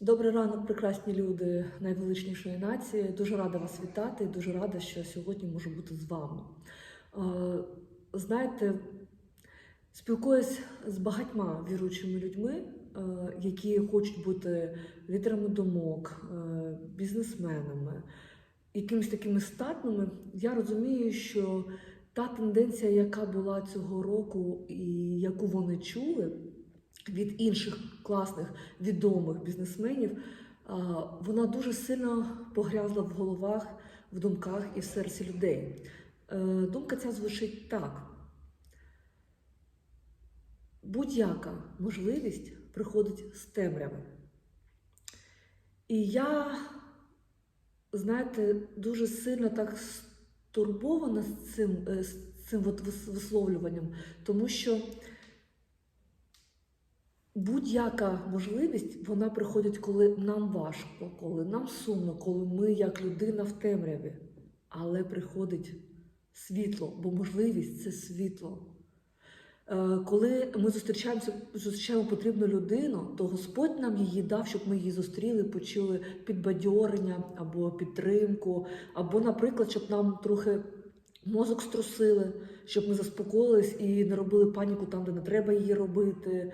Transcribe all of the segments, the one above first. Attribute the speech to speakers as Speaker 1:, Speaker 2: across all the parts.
Speaker 1: Добрий ранок, прекрасні люди найвеличнішої нації. Дуже рада вас вітати. Дуже рада, що сьогодні можу бути з вами. Знаєте, спілкуюсь з багатьма віруючими людьми, е, які хочуть бути лідерами думок, е, бізнесменами, якимись такими статними. Я розумію, що та тенденція, яка була цього року, і яку вони чули від інших класних відомих бізнесменів, вона дуже сильно погрязла в головах, в думках і в серці людей. Е, Думка ця звучить так: будь-яка можливість приходить з темряви. І я, знаєте, дуже сильно так стурбована з цим, е, з цим от висловлюванням, тому що будь-яка можливість вона приходить, коли нам важко, коли нам сумно, коли ми як людина в темряві. Але приходить світло, бо можливість це світло. Е, Коли ми зустрічаємося, зустрічаємо потрібну людину, то Господь нам її дав, щоб ми її зустріли, почули підбадьорення або підтримку, або, наприклад, щоб нам трохи мозок струсили, щоб ми заспокоїлись і не робили паніку там, де не треба її робити,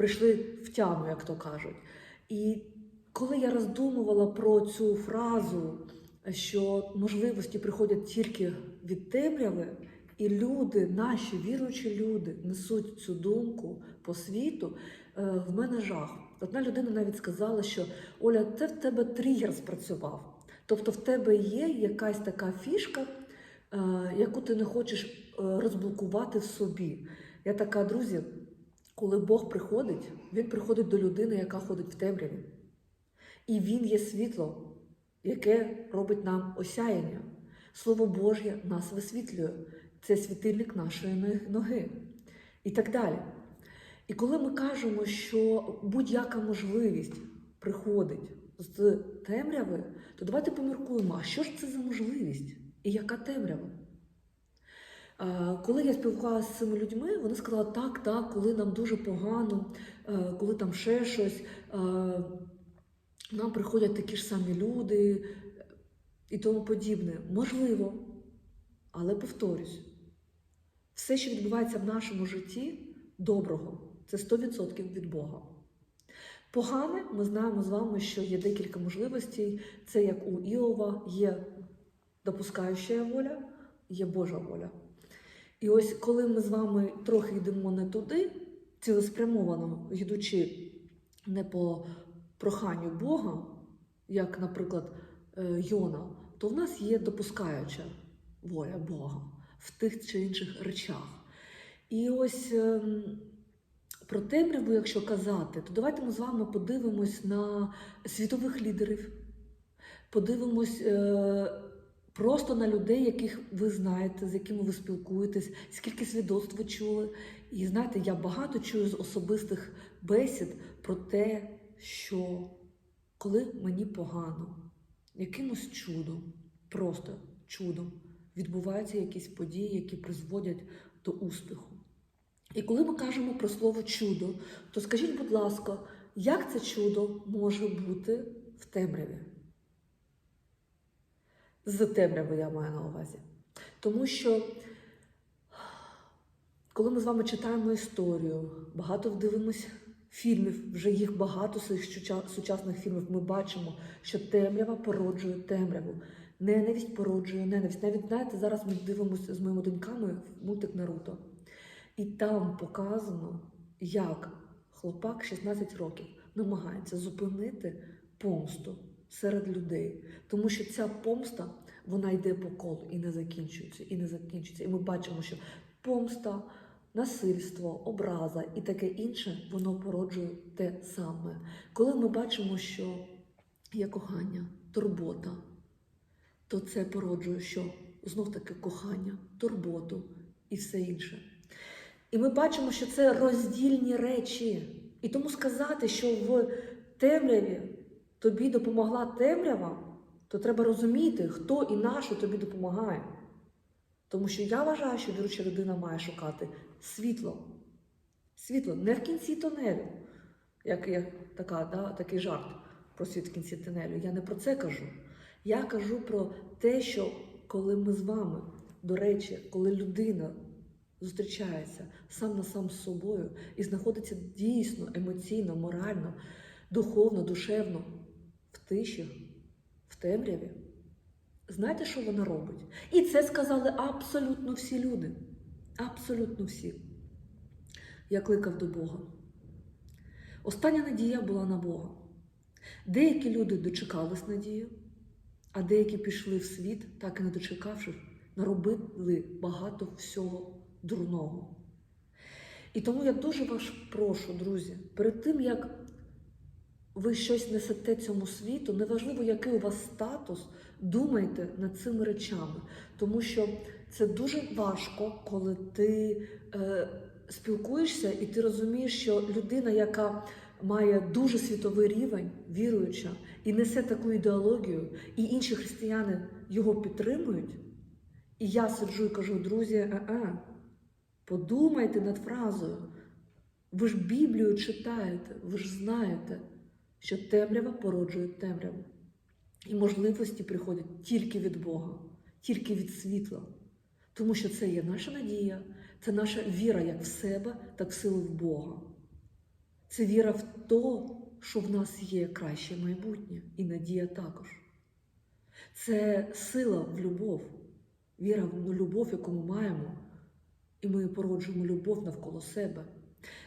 Speaker 1: прийшли в тяму, як то кажуть. І коли я роздумувала про цю фразу, що можливості приходять тільки від темряви, і люди, наші віруючі люди, несуть цю думку по світу, е, в мене жах. Одна людина навіть сказала, що Оля, це в тебе тригер спрацював. Тобто в тебе є якась така фішка, е, яку ти не хочеш е, розблокувати в собі. Я така, друзі, коли Бог приходить, Він приходить до людини, яка ходить в темряві. І Він є світло, яке робить нам осяяння. Слово Божє нас висвітлює. Це світильник нашої ноги-. І так далі. І коли ми кажемо, що будь-яка можливість приходить з темряви, то давайте поміркуємо, а що ж це за можливість і яка темрява? Е, Коли я спілкувалася з цими людьми, вони сказали, так, так, коли нам дуже погано, е, коли там ще щось, е, нам приходять такі ж самі люди і тому подібне. Можливо, але повторюсь, все, що відбувається в нашому житті, доброго, це 100% від Бога. Погане, ми знаємо з вами, що є декілька можливостей. Це як у Іова, є допускаюча воля, є Божа воля. І ось коли ми з вами трохи йдемо не туди, цілеспрямовано йдучи не по проханню Бога, як, наприклад, е, Йона, то в нас є допускаюча воля Бога в тих чи інших речах. І ось ем, про темряву, якщо казати, то давайте ми з вами подивимось на світових лідерів, подивимось е, просто на людей, яких ви знаєте, з якими ви спілкуєтесь, скільки свідоцтв ви чули. І знаєте, я багато чую з особистих бесід про те, що коли мені погано, якимось чудом, просто чудом, відбуваються якісь події, які призводять до успіху. І коли ми кажемо про слово чудо, то скажіть, будь ласка, як це чудо може бути в темряві? З темряви я маю на увазі. Тому що, коли ми з вами читаємо історію, багато дивимося фільмів, вже їх багато цих сучасних фільмів, ми бачимо, що темрява породжує темряву. Ненависть породжує ненависть. Навіть знаєте, зараз ми дивимося з моїми доньками мультик Наруто. І там показано, як хлопак 16 років намагається зупинити помсту серед людей. Тому що ця помста вона йде по колу і не закінчується, і не закінчується. І ми бачимо, що помста, насильство, образа і таке інше, воно породжує те саме. Коли ми бачимо, що є кохання, турбота, то це породжує що? Знов таки кохання, турботу і все інше. І ми бачимо, що це роздільні речі. І тому сказати, що в темряві тобі допомогла темрява, то треба розуміти, хто і на тобі допомагає. Тому що я вважаю, що віруча людина має шукати світло. Світло не в кінці тунелю, як є така, да, такий жарт. про світ в кінці тунелю. Я не про це кажу. Я кажу про те, що коли ми з вами, до речі, коли людина зустрічається сам на сам з собою і знаходиться дійсно емоційно, морально, духовно, душевно тиші, в темряві, знаєте, що вона робить? І це сказали абсолютно всі люди. Абсолютно всі. Я кликав до Бога. Остання надія була на Бога. Деякі люди дочекались надії, а деякі пішли в світ, так і не дочекавши, наробили багато всього дурного. І тому я дуже вас прошу, друзі, перед тим, як ви щось несете цьому світу, неважливо, який у вас статус, думайте над цими речами. Тому що це дуже важко, коли ти е, спілкуєшся і ти розумієш, що людина, яка має дуже світовий рівень, віруюча, і несе таку ідеологію, і інші християни його підтримують. І я сиджу і кажу, друзі, е-е, подумайте над фразою. Ви ж Біблію читаєте, ви ж знаєте, що темрява породжує темряву. І можливості приходять тільки від Бога, тільки від світла. Тому що це є наша надія, це наша віра як в себе, так в силу в Бога. Це віра в те, що в нас є краще майбутнє, і надія також. Це сила в любов, віра в любов, яку ми маємо, і ми породжуємо любов навколо себе.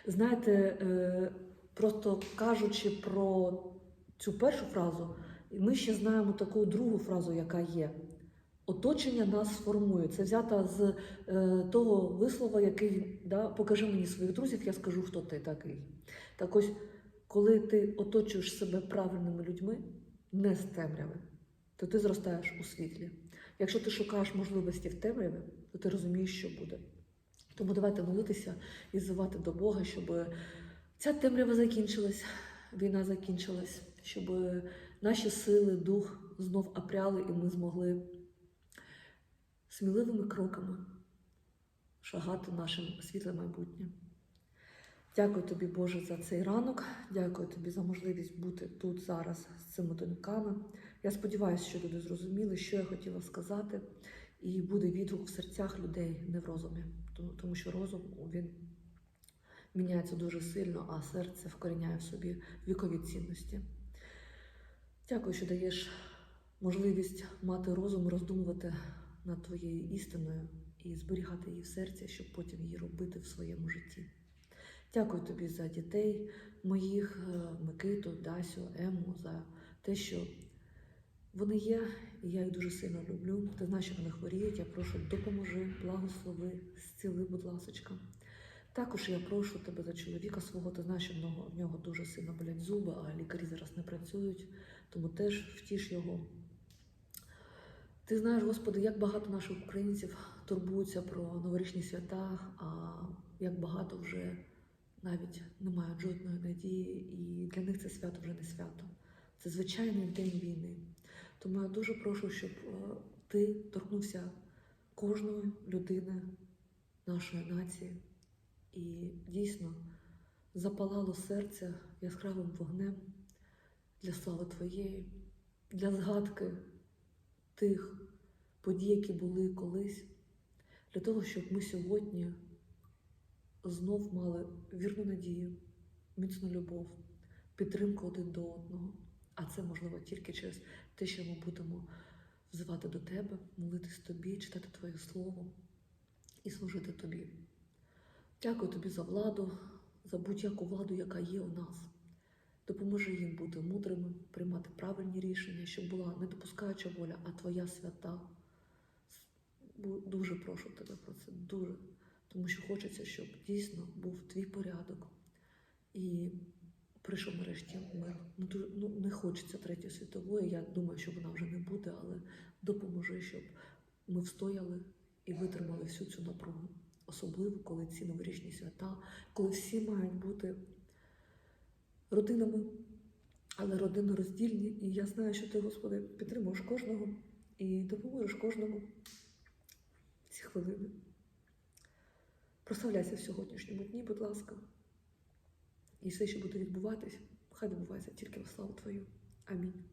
Speaker 1: Знаєте, е, просто кажучи про цю першу фразу, ми ще знаємо таку другу фразу, яка є. Оточення нас формує. Це взята з е, того вислова, який да, покажи мені своїх друзів, я скажу, хто ти такий. Так ось, коли ти оточуєш себе правильними людьми, не з темряви, то ти зростаєш у світлі. Якщо ти шукаєш можливості в темряві, то ти розумієш, що буде. Тому давайте молитися і звати до Бога, щоб ця темрява закінчилась, війна закінчилась, щоб наші сили, дух знов опряли, і ми змогли сміливими кроками шагати нашим світле майбутнє. Дякую тобі, Боже, за цей ранок. Дякую тобі за можливість бути тут зараз з цими доньками. Я сподіваюся, що люди зрозуміли, що я хотіла сказати, і буде відгук в серцях людей, не в розумі. Тому що розум він міняється дуже сильно, а серце вкоріняє в собі вікові цінності. Дякую, що даєш можливість мати розум, роздумувати над твоєю істиною і зберігати її в серці, щоб потім її робити в своєму житті. Дякую тобі за дітей моїх, е, Микиту, Дасю, Ему, за те, що вони є, і я їх дуже сильно люблю. Ти знаєш, що вони хворіють. Я прошу, допоможи, благослови, зціли, будь ласочка. Також я прошу тебе за чоловіка свого. Ти знаєш, що в нього, дуже сильно болять зуби, а лікарі зараз не працюють, тому теж втіш його. Ти знаєш, Господи, як багато наших українців турбуються про новорічні свята, а як багато вже навіть не мають жодної надії, і для них це свято вже не свято. Це звичайний день війни. Тому я дуже прошу, щоб е, ти торкнувся кожної людини нашої нації і дійсно запалало серце яскравим вогнем для слави Твоєї, для згадки тих подій, які були колись, для того, щоб ми сьогодні знов мали вірну надію, міцну любов, підтримку один до одного. А це можливо тільки через те, що ми будемо взивати до тебе, молитись тобі, читати Твоє Слово і служити тобі. Дякую тобі за владу, за будь-яку владу, яка є у нас. Допоможи їм бути мудрими, приймати правильні рішення, щоб була не допускаюча воля, а твоя свята. Дуже прошу тебе про це, дуже. Тому що хочеться, щоб дійсно був твій порядок. І прийшов нарешті мир. Ну, ну, не хочеться третьої світової. Я думаю, що вона вже не буде, але допоможи, щоб ми встояли і витримали всю цю напругу. Особливо, коли ці новорічні свята, коли всі мають бути родинами, але родини роздільні. І я знаю, що ти, Господи, підтримуєш кожного і допоможеш кожному в ці хвилини. Прославляйся в сьогоднішньому дні, будь ласка. І все, що буде відбуватись, хай відбувається тільки во славу Твою. Амінь.